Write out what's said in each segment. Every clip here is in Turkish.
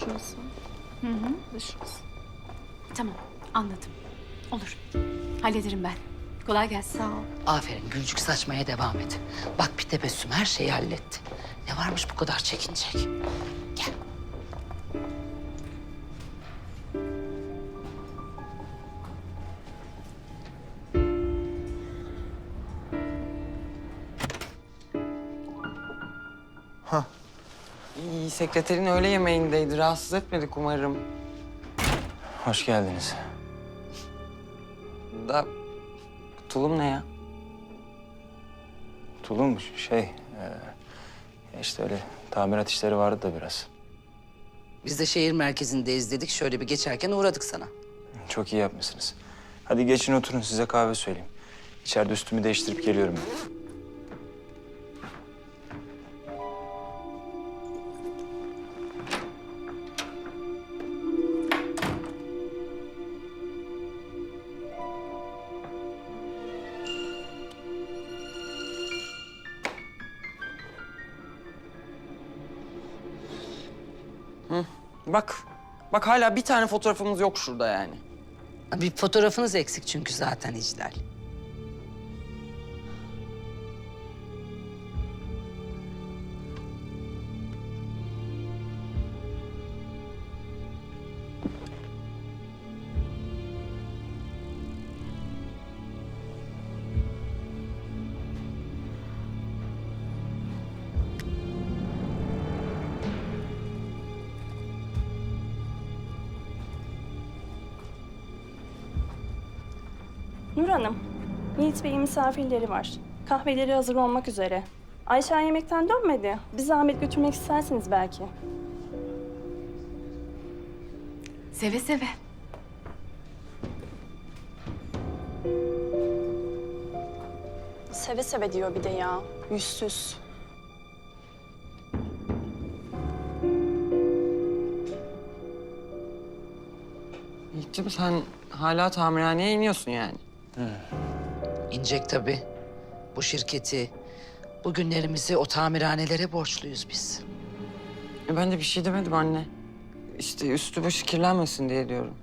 Şurası. Hı hı. Ve şurası. Tamam anladım. Olur. Hallederim ben. Kolay gelsin. Sağ ol. Aferin Gülcük saçmaya devam et. Bak bir tebessüm her şeyi halletti. Ne varmış bu kadar çekinecek? Gel. İyi, sekreterin öğle yemeğindeydi. Rahatsız etmedik umarım. Hoş geldiniz. Da tulum ne ya? Tulum şey... E, işte öyle tamirat işleri vardı da biraz. Biz de şehir merkezindeyiz dedik. Şöyle bir geçerken uğradık sana. Çok iyi yapmışsınız. Hadi geçin oturun size kahve söyleyeyim. İçeride üstümü değiştirip geliyorum ben. Bak, bak hala bir tane fotoğrafımız yok şurada yani. Bir fotoğrafınız eksik çünkü zaten İclal. Nur Hanım, Yiğit Bey'in misafirleri var. Kahveleri hazır olmak üzere. Ayşe yemekten dönmedi. Bir zahmet götürmek isterseniz belki. Seve seve. Seve seve diyor bir de ya. Yüzsüz. Yiğit'ciğim sen hala tamirhaneye iniyorsun yani. İnecek tabii. Bu şirketi, bu günlerimizi o tamirhanelere borçluyuz biz. E ben de bir şey demedim anne. İşte üstü başı kirlenmesin diye diyorum.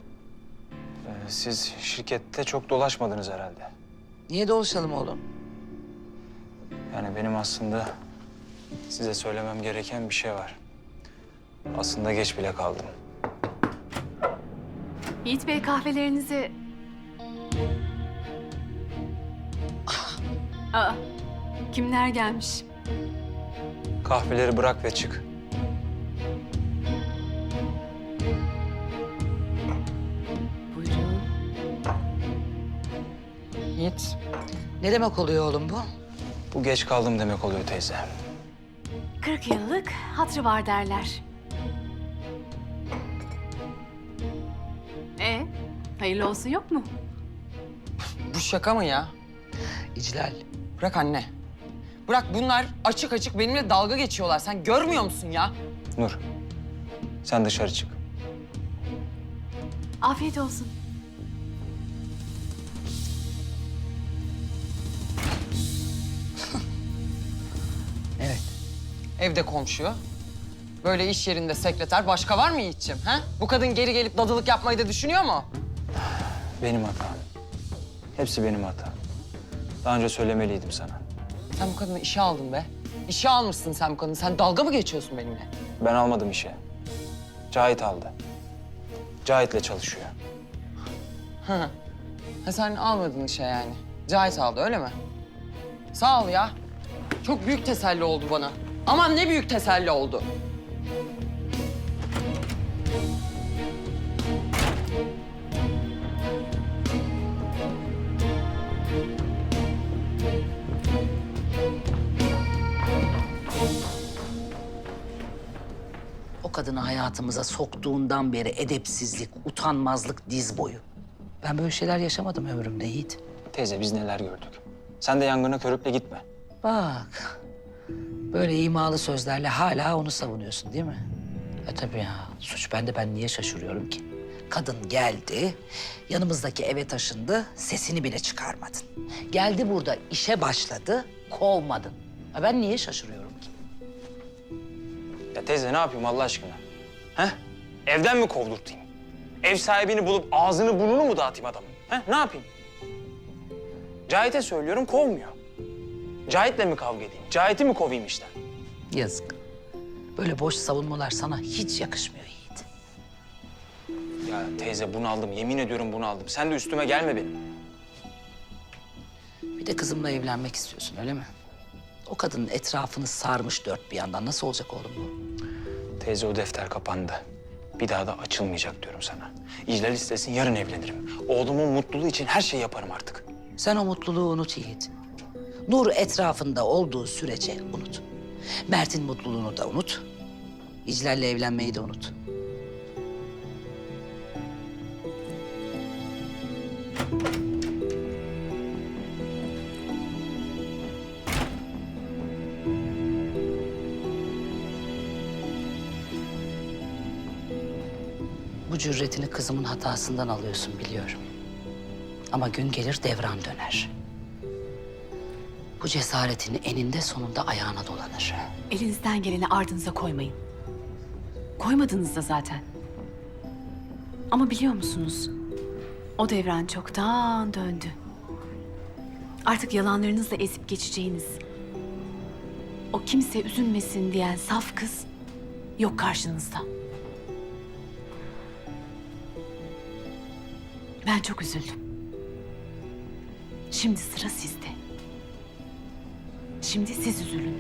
E, siz şirkette çok dolaşmadınız herhalde. Niye dolaşalım oğlum? Yani benim aslında size söylemem gereken bir şey var. Aslında geç bile kaldım. Yiğit Bey kahvelerinizi... Aa, kimler gelmiş? Kahveleri bırak ve çık. Buyurun. Yiğit, Ne demek oluyor oğlum bu? Bu geç kaldım demek oluyor teyze. 40 yıllık hatrı var derler. E, hayırlı olsun yok mu? bu şaka mı ya? İclal, Bırak anne. Bırak bunlar açık açık benimle dalga geçiyorlar. Sen görmüyor musun ya? Nur, sen dışarı çık. Afiyet olsun. evet. Evde komşu. Böyle iş yerinde sekreter. Başka var mı Yiğit'ciğim? Ha? Bu kadın geri gelip dadılık yapmayı da düşünüyor mu? Benim hatam. Hepsi benim hatam. Daha önce söylemeliydim sana. Sen bu kadını işe aldın be. İşe almışsın sen bu kadını. Sen dalga mı geçiyorsun benimle? Ben almadım işe. Cahit aldı. Cahit'le çalışıyor. Ha, sen almadın işe yani. Cahit aldı öyle mi? Sağ ol ya. Çok büyük teselli oldu bana. Aman ne büyük teselli oldu. Kadını hayatımıza soktuğundan beri edepsizlik, utanmazlık diz boyu. Ben böyle şeyler yaşamadım ömrümde Yiğit. Teyze biz neler gördük. Sen de yangına körükle gitme. Bak, böyle imalı sözlerle hala onu savunuyorsun değil mi? E tabii ya, suç bende. Ben niye şaşırıyorum ki? Kadın geldi, yanımızdaki eve taşındı, sesini bile çıkarmadın. Geldi burada, işe başladı, kovmadın. Ha ben niye şaşırıyorum teyze ne yapayım Allah aşkına? He? Evden mi kovdurtayım? Ev sahibini bulup ağzını burnunu mu dağıtayım adamın? He? Ne yapayım? Cahit'e söylüyorum kovmuyor. Cahit'le mi kavga edeyim? Cahit'i mi kovayım işten? Yazık. Böyle boş savunmalar sana hiç yakışmıyor Yiğit. Ya teyze bunu aldım. Yemin ediyorum bunu aldım. Sen de üstüme gelme benim. Bir de kızımla evlenmek istiyorsun öyle mi? O kadının etrafını sarmış dört bir yandan. Nasıl olacak oğlum bu? Teyze o defter kapandı. Bir daha da açılmayacak diyorum sana. İclal istesin yarın evlenirim. Oğlumun mutluluğu için her şeyi yaparım artık. Sen o mutluluğu unut Yiğit. Nur etrafında olduğu sürece unut. Mert'in mutluluğunu da unut. İclal'le evlenmeyi de unut. Cüretini kızımın hatasından alıyorsun biliyorum. Ama gün gelir devran döner. Bu cesaretini eninde sonunda ayağına dolanır. Elinizden geleni ardınıza koymayın. Koymadınız da zaten. Ama biliyor musunuz? O devran çoktan döndü. Artık yalanlarınızla ezip geçeceğiniz, o kimse üzülmesin diyen saf kız yok karşınızda. Ben çok üzüldüm. Şimdi sıra sizde. Şimdi siz üzülün.